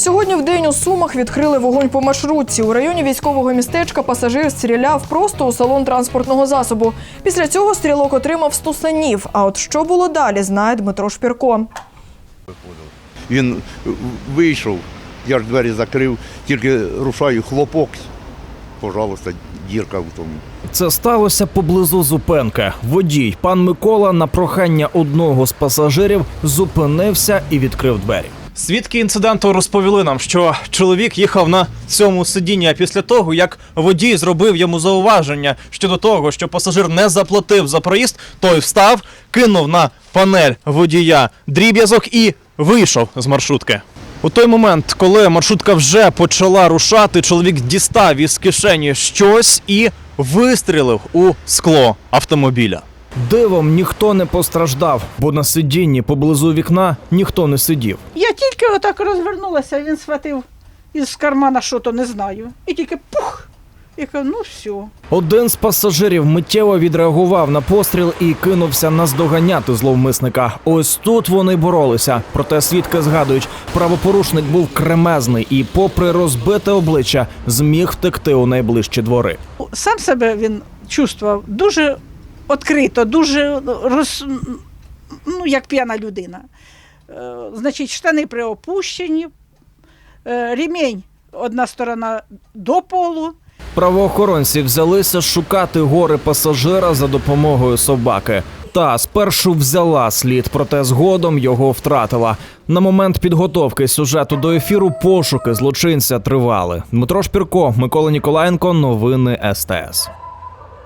Сьогодні в день у Сумах відкрили вогонь по маршрутці. У районі військового містечка пасажир стріляв просто у салон транспортного засобу. Після цього стрілок отримав стусанів. А от що було далі, знає Дмитро Шпірко. Він вийшов, я ж двері закрив, тільки рушаю хлопок. Пожалуйста, дірка в тому. Це сталося поблизу зупинки. Водій, пан Микола, на прохання одного з пасажирів зупинився і відкрив двері. Свідки інциденту розповіли нам, що чоловік їхав на цьому сидінні, а після того, як водій зробив йому зауваження щодо того, що пасажир не заплатив за проїзд, той встав, кинув на панель водія дріб'язок і вийшов з маршрутки. У той момент, коли маршрутка вже почала рушати, чоловік дістав із кишені щось і вистрілив у скло автомобіля. Дивом ніхто не постраждав, бо на сидінні поблизу вікна ніхто не сидів. Я тільки отак розвернулася, він схватив із кармана що то не знаю. І тільки пух! І кажу, ну все. Один з пасажирів миттєво відреагував на постріл і кинувся наздоганяти зловмисника. Ось тут вони боролися. Проте свідки згадують, правопорушник був кремезний і, попри розбите обличчя, зміг втекти у найближчі двори. Сам себе він чувствував дуже відкрито, дуже роз, ну, як п'яна людина. Е, значить, штани приопущені, е, ремінь одна сторона до полу. Правоохоронці взялися шукати гори пасажира за допомогою собаки. Та спершу взяла слід, проте згодом його втратила. На момент підготовки сюжету до ефіру пошуки злочинця тривали. Дмитро Шпірко, Микола Ніколаєнко, новини СТС.